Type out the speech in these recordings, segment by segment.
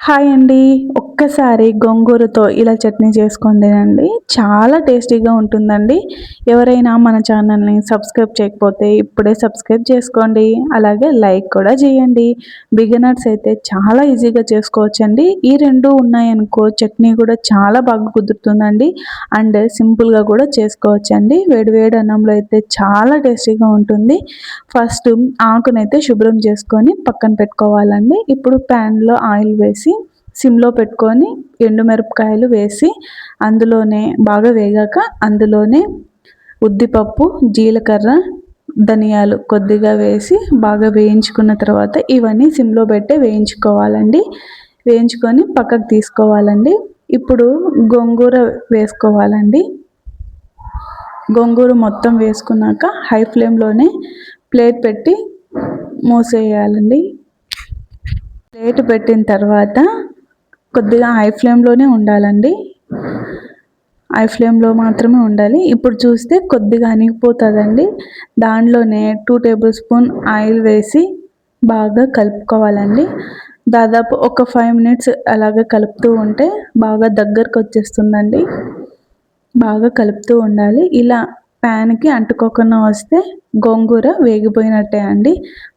Hi అండి. ఒక్కసారి గోంగూరతో ఇలా చట్నీ చేసుకొని తినండి. చాలా టేస్టీగా ఉంటుందండి. ఎవరైనా మన ఛానల్ని సబ్స్క్రైబ్ చేయకపోతే ఇప్పుడే సబ్స్క్రైబ్ చేసుకోండి. అలాగే లైక్ కూడా చేయండి. బిగినర్స్ అయితే చాలా ఈజీగా చేసుకోవచ్చండి. ఈ రెండు ఉన్నాయనుకో చట్నీ కూడా చాలా బాగా కుదురుతుందండి. అండ్ సింపుల్గా కూడా చేసుకోవచ్చండి. వేడి వేడి అన్నంలో అయితే చాలా టేస్టీగా ఉంటుంది. ఫస్ట్ ఆకునైతే శుభ్రం చేసుకొని పక్కన పెట్టుకోవాలండి. ఇప్పుడు ప్యాన్లో ఆయిల్ వేసి సిమ్లో పెట్టుకొని ఎండుమిరపకాయలు వేసి అందులోనే బాగా వేగాక అందులోనే ఉద్దిపప్పు జీలకర్ర ధనియాలు కొద్దిగా వేసి బాగా వేయించుకున్న తర్వాత ఇవన్నీ సిమ్లో పెట్టే వేయించుకోవాలండి. వేయించుకొని పక్కకు తీసుకోవాలండి. ఇప్పుడు గోంగూర వేసుకోవాలండి. గోంగూర మొత్తం వేసుకున్నాక హై ఫ్లేమ్లోనే ప్లేట్ పెట్టి మూసేయాలండి. ప్లేట్ పెట్టిన తర్వాత కొద్దిగా హై ఫ్లేమ్లోనే ఉండాలండి. హై ఫ్లేమ్లో మాత్రమే ఉండాలి. ఇప్పుడు చూస్తే కొద్దిగా అనిగిపోతుందండి దాంట్లోనే టూ టేబుల్ స్పూన్ ఆయిల్ వేసి బాగా కలుపుకోవాలండి. దాదాపు ఒక ఫైవ్ మినిట్స్ అలాగే కలుపుతూ ఉంటే బాగా దగ్గరకు వచ్చేస్తుందండి. బాగా కలుపుతూ ఉండాలి. ఇలా ప్యాన్కి అంటుకోకుండా వస్తే గోంగూర వేగిపోయినట్టే అండి.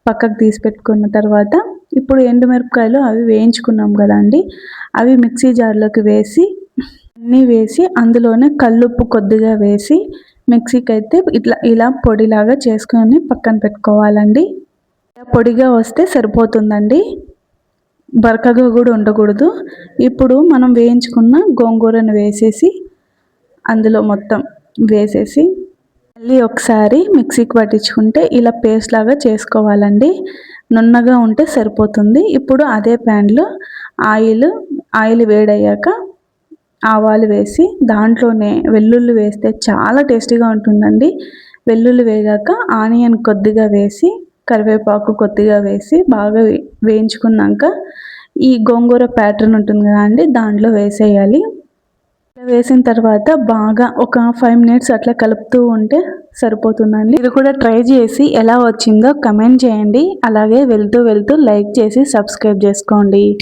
పక్కకు తీసి పెట్టుకున్న తర్వాత ఇప్పుడు ఎండుమిరపకాయలు అవి వేయించుకున్నాం కదా అండి. అవి మిక్సీ జార్లోకి వేసి అన్నీ వేసి అందులోనే కల్లుప్పు కొద్దిగా వేసి మిక్సీకి అయితే ఇట్లా ఇలా పొడిలాగా చేసుకొని పక్కన పెట్టుకోవాలండి. పొడిగా వస్తే సరిపోతుందండి. బరకగా కూడా ఉండకూడదు. ఇప్పుడు మనం వేయించుకున్న గోంగూరను వేసేసి అందులో మొత్తం వేసేసి మళ్ళీ ఒకసారి మిక్సీకి పట్టించుకుంటే ఇలా పేస్ట్ లాగా చేసుకోవాలండి. నున్నగా ఉంటే సరిపోతుంది. ఇప్పుడు అదే ప్యాన్లో ఆయిల్ ఆయిల్ వేడయ్యాక ఆవాలు వేసి దాంట్లోనే వెల్లుల్లి వేస్తే చాలా టేస్టీగా ఉంటుందండి. వెల్లుల్లి వేగాక ఆనియన్ కొద్దిగా వేసి కరివేపాకు కొద్దిగా వేసి బాగా వేయించుకున్నాక ఈ గోంగూర ప్యాటర్న్ ఉంటుంది కదా అండి దాంట్లో వేసేయాలి. వేసిన తర్వాత బాగా ఒక ఫైవ్ మినిట్స్ అట్లా కలుపుతూ ఉంటే సరిపోతుందండి. ఇది కూడా ట్రై చేసి ఎలా వచ్చిందో కమెంట్ చేయండి. అలాగే వెళ్తూ వెళ్తూ లైక్ చేసి సబ్స్క్రైబ్ చేసుకోండి.